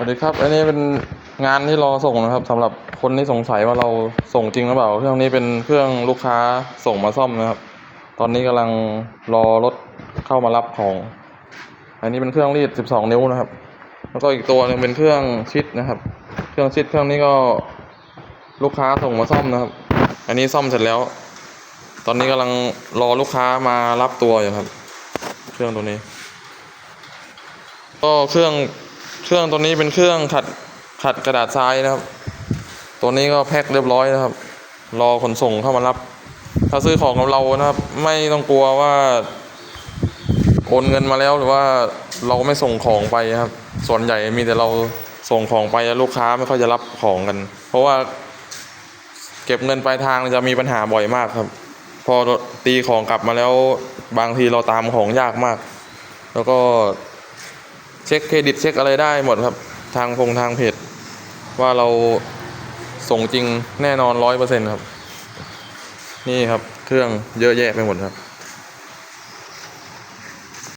สวัสดีครับ อันนี้เป็นงานที่รอส่งนะครับสำหรับคนที่สงสัยว่าเราส่งจริงหรือเปล่า เครื่องนี้เป็นเครื่องลูกค้าส่งมาซ่อมนะครับ ตอนนี้กำลังรอรถเข้ามารับของ อันนี้เป็นเครื่องรีด 12 นิ้วนะครับ แล้วก็อีกตัวหนึงเป็นเครื่องชิดนะครับ เครื่องชิดเครื่องนี้ก็ลูกค้าส่งมาซ่อมนะครับ อันนี้ซ่อมเสร็จแล้ว ตอนนี้กำลังรอลูกค้ามารับตัวอยู่ครับ เครื่องตัวนี้ ก็เครื่อง เครื่องตัวนี้เป็นเครื่องขัดขัดกระดาษทรายนะครับ ตัวนี้ก็แพ็คเรียบร้อยนะครับ รอขนส่งเข้ามารับ ถ้าซื้อของกับเรานะครับ ไม่ต้องกลัวว่าโอนเงินมาแล้วหรือว่าเราไม่ส่งของไปครับ ส่วนใหญ่มีแต่เราส่งของไปแล้วลูกค้าไม่ค่อยจะรับของกัน เพราะว่าเก็บเงินปลายทางจะมีปัญหาบ่อยมากครับ พอตีของกลับมาแล้วบางทีเราตามของยากมาก แล้วก็ เช็คเครดิตเช็คอะไรได้หมดครับ ทางพงทางเพจว่าเราส่งจริงแน่นอนร้อยเปอร์เซ็นต์ครับ นี่ครับเครื่องเยอะแยะไปหมดครับ